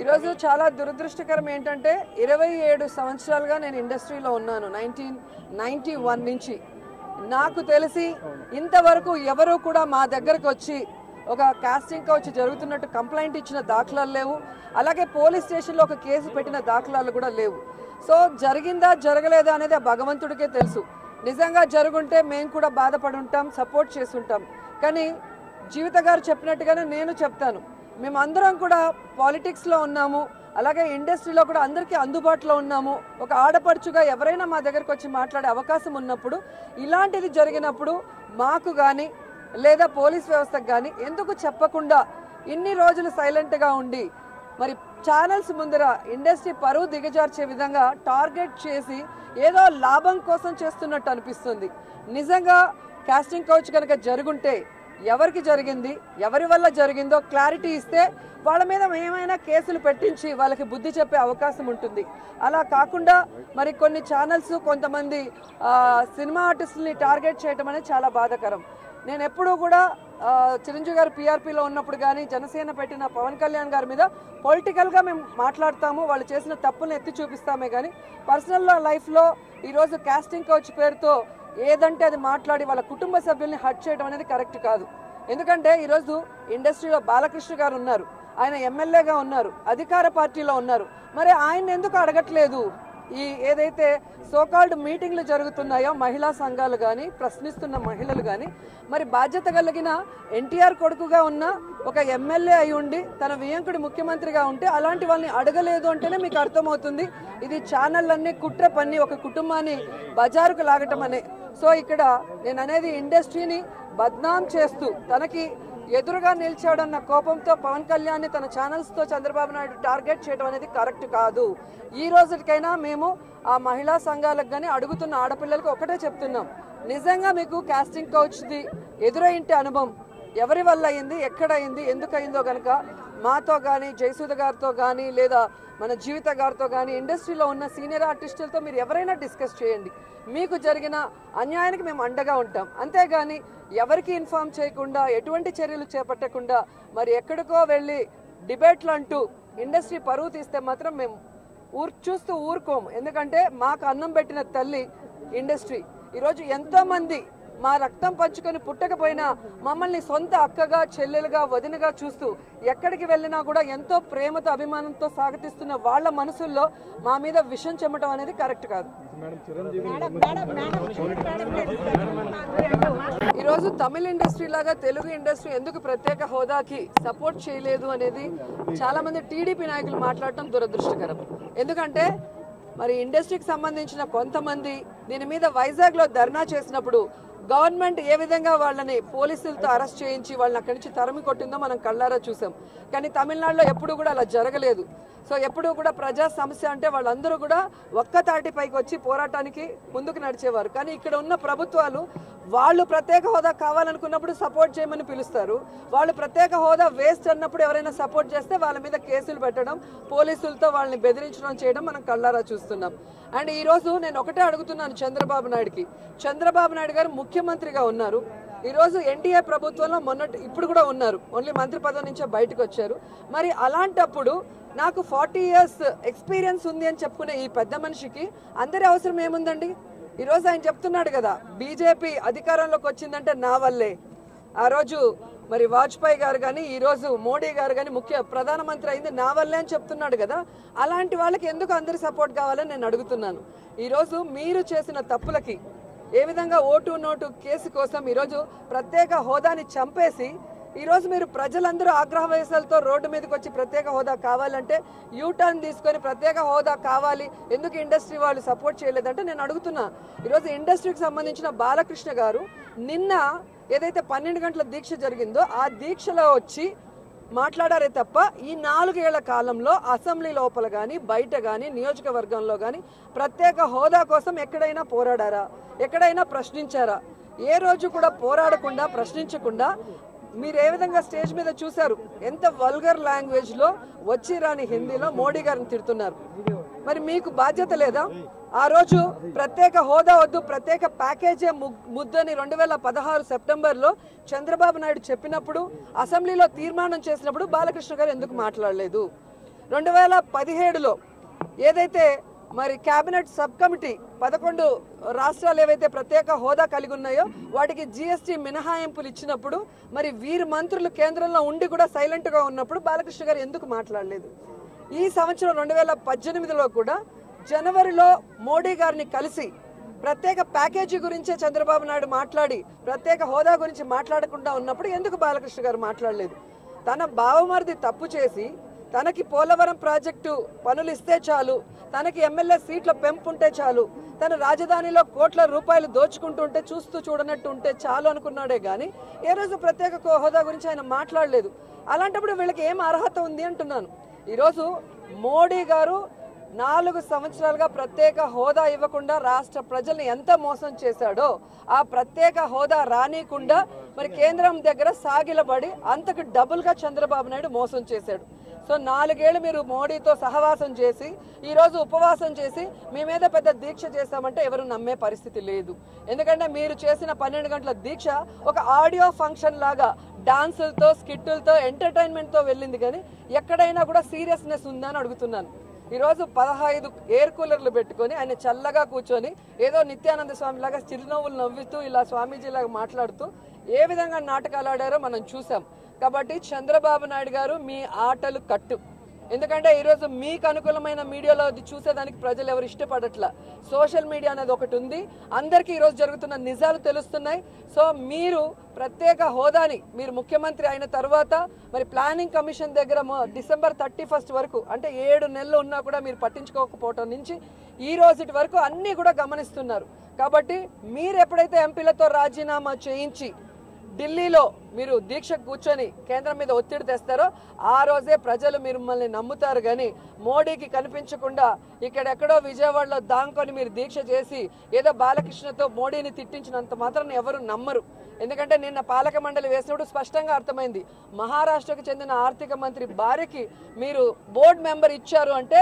ఈరోజు చాలా దురదృష్టకరం ఏంటంటే ఇరవై ఏడు సంవత్సరాలుగా నేను ఇండస్ట్రీలో ఉన్నాను. నైన్టీన్ నైన్టీ వన్ నుంచి. నాకు తెలిసి ఇంతవరకు ఎవరు కూడా మా దగ్గరకు వచ్చి ఒక కాస్టింగ్ కౌచ్ జరుగుతున్నట్టు కంప్లైంట్ ఇచ్చిన దాఖలాలు లేవు. అలాగే పోలీస్ స్టేషన్లో ఒక కేసు పెట్టిన దాఖలాలు కూడా లేవు. సో జరిగిందా జరగలేదా అనేది ఆ భగవంతుడికే తెలుసు. నిజంగా జరుగుంటే మేము కూడా బాధపడి ఉంటాం సపోర్ట్ చేస్తుంటాం. కానీ జీవిత గారు చెప్పినట్టుగానే నేను చెప్తాను. మేమందరం కూడా పాలిటిక్స్లో ఉన్నాము అలాగే ఇండస్ట్రీలో కూడా అందరికీ అందుబాటులో ఉన్నాము. ఒక ఆడపడుచుగా ఎవరైనా మా దగ్గరకు వచ్చి మాట్లాడే అవకాశం ఉన్నప్పుడు ఇలాంటిది జరిగినప్పుడు మాకు కానీ లేదా పోలీస్ వ్యవస్థకు కానీ ఎందుకు చెప్పకుండా ఇన్ని రోజులు సైలెంట్గా ఉండి మరి ఛానల్స్ ముందర ఇండస్ట్రీ పరువు దిగజార్చే విధంగా టార్గెట్ చేసి ఏదో లాభం కోసం చేస్తున్నట్టు అనిపిస్తుంది. నిజంగా కాస్టింగ్ కౌచ్ కనుక జరుగుంటే ఎవరికి జరిగింది ఎవరి వల్ల జరిగిందో క్లారిటీ ఇస్తే వాళ్ళ మీద ఏమైనా కేసులు పెట్టించి వాళ్ళకి బుద్ధి చెప్పే అవకాశం ఉంటుంది. అలా కాకుండా మరి కొన్ని ఛానల్స్ కొంతమంది సినిమా ఆర్టిస్టుల్ని టార్గెట్ చేయటం అనేది చాలా బాధాకరం. నేను ఎప్పుడూ కూడా చిరంజీవి గారు పీఆర్పీలో ఉన్నప్పుడు కానీ జనసేన పెట్టిన పవన్ కళ్యాణ్ గారి మీద పొలిటికల్గా మేము మాట్లాడతాము వాళ్ళు చేసిన తప్పులను ఎత్తి చూపిస్తామే కానీ పర్సనల్ లైఫ్లో ఈరోజు కాస్టింగ్ కోచ్ పేరుతో ఏదంటే అది మాట్లాడి వాళ్ళ కుటుంబ సభ్యుల్ని హట్ చేయడం అనేది కరెక్ట్ కాదు. ఎందుకంటే ఈరోజు ఇండస్ట్రీలో బాలకృష్ణ గారు ఉన్నారు ఆయన ఎమ్మెల్యేగా ఉన్నారు అధికార పార్టీలో ఉన్నారు. మరి ఆయన ఎందుకు అడగట్లేదు? ఈ ఏదైతే సోకాల్డ్ మీటింగ్లు జరుగుతున్నాయో మహిళా సంఘాలు కానీ ప్రశ్నిస్తున్న మహిళలు కానీ మరి బాధ్యత కలిగిన ఎన్టీఆర్ కొడుకుగా ఉన్న ఒక ఎమ్మెల్యే అయి ఉండి తన వియంకుడు ముఖ్యమంత్రిగా ఉంటే అలాంటి వాళ్ళని అడగలేదు అంటేనే మీకు అర్థమవుతుంది. ఇది ఛానళ్ళన్నీ కుట్ర పన్ని ఒక కుటుంబాన్ని బజారుకు లాగటం అనే. సో ఇక్కడ నేను అనేది ఇండస్ట్రీని బద్నాం చేస్తూ తనకి ఎదురుగా నిలిచాడన్న కోపంతో పవన్ కళ్యాణ్ తన ఛానల్స్తో చంద్రబాబు నాయుడు టార్గెట్ చేయడం అనేది కరెక్ట్ కాదు. ఈ రోజుకైనా మేము ఆ మహిళా సంఘాలకు కానీ అడుగుతున్న ఆడపిల్లలకు ఒకటే చెప్తున్నాం. నిజంగా మీకు కాస్టింగ్ కౌచ్ది ఎదురైంటే అనుభవం ఎవరి వల్ల అయింది ఎక్కడ అయింది ఎందుకు కనుక మాతో కానీ జయసూద గారితో కానీ లేదా మన జీవిత గారితో కానీ ఇండస్ట్రీలో ఉన్న సీనియర్ ఆర్టిస్టులతో మీరు ఎవరైనా డిస్కస్ చేయండి. మీకు జరిగిన అన్యాయానికి మేము అండగా ఉంటాం. అంతేగాని ఎవరికి ఇన్ఫార్మ్ చేయకుండా ఎటువంటి చర్యలు చేపట్టకుండా మరి ఎక్కడికో వెళ్ళి డిబేట్లు అంటూ ఇండస్ట్రీ పరువు తీస్తే మాత్రం మేము ఊరు చూస్తూ ఊరుకోము. ఎందుకంటే మాకు అన్నం పెట్టిన తల్లి ఇండస్ట్రీ. ఈరోజు ఎంతోమంది మా రక్తం పంచుకొని పుట్టకపోయినా మమ్మల్ని సొంత అక్కగా చెల్లెలుగా వదినగా చూస్తూ ఎక్కడికి వెళ్ళినా కూడా ఎంతో ప్రేమతో అభిమానంతో సాగతిస్తున్న వాళ్ళ మనసుల్లో మా మీద విషం చెమ్మటం అనేది కరెక్ట్ కాదు. ఈరోజు తమిళ ఇండస్ట్రీ లాగా తెలుగు ఇండస్ట్రీ ఎందుకు ప్రత్యేక హోదాకి సపోర్ట్ చేయలేదు అనేది చాలా మంది టీడీపీ నాయకులు మాట్లాడటం దురదృష్టకరం. ఎందుకంటే మరి ఇండస్ట్రీకి సంబంధించిన కొంతమంది దీని మీద వైజాగ్లో ధర్నా చేసినప్పుడు గవర్నమెంట్ ఏ విధంగా వాళ్ళని పోలీసులతో అరెస్ట్ చేయించి వాళ్ళని అక్కడి నుంచి తరిమి కొట్టిందో మనం కళ్ళారా చూసాం. కానీ తమిళనాడులో ఎప్పుడు కూడా అలా జరగలేదు. సో ఎప్పుడు కూడా ప్రజా సమస్య అంటే వాళ్ళందరూ కూడా ఒక్క తాటిపైకి వచ్చి పోరాటానికి ముందుకు నడిచేవారు. కానీ ఇక్కడ ఉన్న ప్రభుత్వాలు వాళ్ళు ప్రత్యేక హోదా కావాలనుకున్నప్పుడు సపోర్ట్ చేయమని పిలుస్తారు. వాళ్ళు ప్రత్యేక హోదా వేస్ట్ అన్నప్పుడు ఎవరైనా సపోర్ట్ చేస్తే వాళ్ళ మీద కేసులు పెట్టడం పోలీసులతో వాళ్ళని బెదిరించడం చేయడం మనం కళ్ళారా చూస్తున్నాం. అండ్ ఈరోజు నేను ఒకటే అడుగుతున్నాను చంద్రబాబు నాయుడుకి. చంద్రబాబు నాయుడు గారు ముఖ్యమంత్రిగా ఉన్నారు. ఈ రోజు ఎన్డీఏ ప్రభుత్వంలో మొన్నటి ఇప్పుడు కూడా ఉన్నారు. ఓన్లీ మంత్రి పదవి నుంచే బయటకు వచ్చారు. మరి అలాంటప్పుడు నాకు ఫార్టీ ఇయర్స్ ఎక్స్పీరియన్స్ ఉంది అని చెప్పుకునే ఈ పెద్ద మనిషికి అందరి అవసరం ఏముందండి? ఈ రోజు ఆయన చెప్తున్నాడు కదా బీజేపీ అధికారంలోకి వచ్చిందంటే నా వల్లే. ఆ రోజు మరి వాజ్పేయి గారు కానీ ఈరోజు మోడీ గారు కానీ ముఖ్య ప్రధానమంత్రి అయింది నా వల్లే అని చెప్తున్నాడు కదా. అలాంటి వాళ్ళకి ఎందుకు అందరి సపోర్ట్ కావాలని నేను అడుగుతున్నాను. ఈరోజు మీరు చేసిన తప్పులకి ఏ విధంగా ఓటు నోటు కేసు కోసం ఈరోజు ప్రత్యేక హోదాని చంపేసి ఈరోజు మీరు ప్రజలందరూ ఆగ్రహ రోడ్డు మీదకి వచ్చి ప్రత్యేక హోదా కావాలంటే యూ టర్న్ తీసుకొని ప్రత్యేక హోదా కావాలి. ఎందుకు ఇండస్ట్రీ వాళ్ళు సపోర్ట్ చేయలేదంటే నేను అడుగుతున్నా. ఈరోజు ఇండస్ట్రీకి సంబంధించిన బాలకృష్ణ గారు నిన్న ఏదైతే పన్నెండు గంటల దీక్ష జరిగిందో ఆ దీక్షలో వచ్చి మాట్లాడారే తప్ప ఈ నాలుగేళ్ళ కాలంలో అసెంబ్లీ లోపల కానీ బయట కానీ నియోజకవర్గంలో కానీ ప్రత్యేక హోదా కోసం ఎక్కడైనా పోరాడారా? ఎక్కడైనా ప్రశ్నించారా? ఏ రోజు కూడా పోరాడకుండా ప్రశ్నించకుండా మీరు ఏ విధంగా స్టేజ్ మీద చూశారు? ఎంత వల్గర్ లాంగ్వేజ్లో వచ్చి రాని హిందీలో మోడీ గారిని తిడుతున్నారు? మరి మీకు బాధ్యత లేదా? ఆ రోజు ప్రత్యేక హోదా వద్దు ప్రత్యేక ప్యాకేజే ముద్దని రెండు వేల పదహారు సెప్టెంబర్లో చంద్రబాబు నాయుడు చెప్పినప్పుడు అసెంబ్లీలో తీర్మానం చేసినప్పుడు బాలకృష్ణ గారు ఎందుకు మాట్లాడలేదు? రెండు వేల పదిహేడులో ఏదైతే మరి కేబినెట్ సబ్ కమిటీ పదకొండు రాష్ట్రాలు ఏవైతే ప్రత్యేక హోదా కలిగి ఉన్నాయో వాటికి జిఎస్టీ మినహాయింపులు ఇచ్చినప్పుడు మరి వీరు మంత్రులు కేంద్రంలో ఉండి కూడా సైలెంట్గా ఉన్నప్పుడు బాలకృష్ణ గారు ఎందుకు మాట్లాడలేదు? ఈ సంవత్సరం రెండు వేల పద్దెనిమిదిలో కూడా జనవరిలో మోడీ గారిని కలిసి ప్రత్యేక ప్యాకేజీ గురించే చంద్రబాబు నాయుడు మాట్లాడి ప్రత్యేక హోదా గురించి మాట్లాడకుండా ఉన్నప్పుడు ఎందుకు బాలకృష్ణ గారు మాట్లాడలేదు? తన బావమరిది తప్పు చేసి తనకి పోలవరం ప్రాజెక్టు పనులు ఇస్తే చాలు తనకి ఎమ్మెల్యే సీట్ల పెంపు ఉంటే చాలు తన రాజధానిలో కోట్ల రూపాయలు దోచుకుంటుంటే చూస్తూ చూడనట్టు ఉంటే చాలు అనుకున్నాడే కానీ ఏ రోజు ప్రత్యేక హోదా గురించి ఆయన మాట్లాడలేదు. అలాంటప్పుడు వీళ్ళకి ఏం అర్హత ఉంది అంటున్నాను. ఈరోజు మోడీ గారు నాలుగు సంవత్సరాలుగా ప్రత్యేక హోదా ఇవ్వకుండా రాష్ట్ర ప్రజల్ని ఎంత మోసం చేశాడో ఆ ప్రత్యేక హోదా రానియకుండా మరి కేంద్రం దగ్గర సాగిలబడి అంతకు డబుల్గా చంద్రబాబు నాయుడు మోసం చేశాడు. సో నాలుగేళ్ళు మీరు మోడీతో సహవాసం చేసి ఈరోజు ఉపవాసం చేసి మీ మీద పెద్ద దీక్ష చేశామంటే ఎవరు నమ్మే పరిస్థితి లేదు. ఎందుకంటే మీరు చేసిన పన్నెండు గంటల దీక్ష ఒక ఆడియో ఫంక్షన్ లాగా డాన్సులతో స్కిట్టులతో ఎంటర్టైన్మెంట్తో వెళ్ళింది కానీ ఎక్కడైనా కూడా సీరియస్నెస్ ఉందా అని అడుగుతున్నాను. ఈరోజు పదహైదు ఎయిర్ కూలర్లు పెట్టుకొని ఆయన చల్లగా కూర్చొని ఏదో నిత్యానంద స్వామి లాగా చిరునవ్వులు నవ్వుతూ ఇలా స్వామీజీలాగా మాట్లాడుతూ ఏ విధంగా నాటకాలు ఆడారో మనం చూసాం. కాబట్టి చంద్రబాబు నాయుడు గారు మీ ఆటలు కట్టు. ఎందుకంటే ఈరోజు మీకు అనుకూలమైన మీడియాలో అది చూసేదానికి ప్రజలు ఎవరు ఇష్టపడట్లా. సోషల్ మీడియా అనేది ఒకటి ఉంది. అందరికీ ఈరోజు జరుగుతున్న నిజాలు తెలుస్తున్నాయి. సో మీరు ప్రత్యేక హోదాని మీరు ముఖ్యమంత్రి అయిన తర్వాత మరి ప్లానింగ్ కమిషన్ దగ్గర డిసెంబర్ థర్టీ ఫస్ట్ వరకు అంటే ఏడు నెలలు ఉన్నా కూడా మీరు పట్టించుకోకపోవటం నుంచి ఈ రోజుటి వరకు అన్నీ కూడా గమనిస్తున్నారు. కాబట్టి మీరు ఎప్పుడైతే ఎంపీలతో రాజీనామా చేయించి ఢిల్లీలో మీరు దీక్ష కూర్చొని కేంద్రం మీద ఒత్తిడి తెస్తారో ఆ రోజే ప్రజలు మిమ్మల్ని నమ్ముతారు కానీ మోడీకి కనిపించకుండా ఇక్కడెక్కడో విజయవాడలో దాంకొని మీరు దీక్ష చేసి ఏదో బాలకృష్ణతో మోడీని తిట్టించినంత మాత్రం ఎవరు నమ్మరు. ఎందుకంటే నిన్న పాలక మండలి వేసినప్పుడు స్పష్టంగా అర్థమైంది. మహారాష్ట్రకు చెందిన ఆర్థిక మంత్రి భార్యకి మీరు బోర్డు మెంబర్ ఇచ్చారు అంటే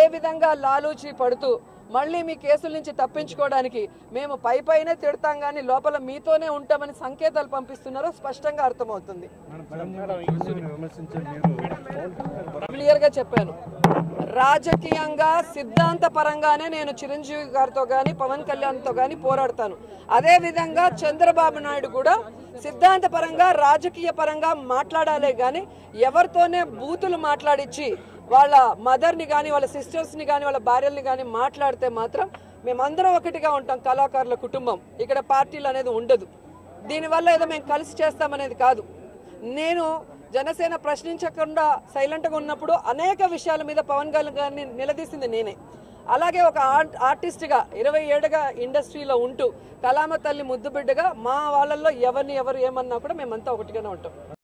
ఏ విధంగా లాలూచి పడుతూ మళ్ళీ మీ కేసుల నుంచి తప్పించుకోవడానికి మేము పై పైనే తిడతాం కానీ లోపల మీతోనే ఉంటామని సంకేతాలు పంపిస్తున్నారో స్పష్టంగా అర్థమవుతుంది. క్లియర్గా చెప్పాను. రాజకీయంగా సిద్ధాంత పరంగానే నేను చిరంజీవి గారితో కానీ పవన్ కళ్యాణ్తో కానీ పోరాడతాను. అదే విధంగా చంద్రబాబు నాయుడు కూడా సిద్ధాంత పరంగా రాజకీయ పరంగా మాట్లాడాలే గాని ఎవరితోనే బూతులు మాట్లాడిచ్చి వాళ్ళ మదర్ని కానీ వాళ్ళ సిస్టర్స్ని కానీ వాళ్ళ భార్యల్ని కానీ మాట్లాడితే మాత్రం మేమందరం ఒకటిగా ఉంటాం కళాకారుల కుటుంబం. ఇక్కడ పార్టీలు అనేది ఉండదు. దీనివల్ల ఏదో మేము కలిసి చేస్తామనేది కాదు. నేను జనసేన ప్రశ్నించకుండా సైలెంట్గా ఉన్నప్పుడు అనేక విషయాల మీద పవన్ కళ్యాణ్ గారిని నిలదీసింది నేనే. అలాగే ఒక ఆర్ట్ ఆర్టిస్ట్గా ఇరవై ఏడుగా ఇండస్ట్రీలో ఉంటూ కలామ తల్లి ముద్దుబిడ్డగా మా వాళ్ళల్లో ఎవరిని ఎవరు ఏమన్నా కూడా మేమంతా ఒకటిగానే ఉంటాం.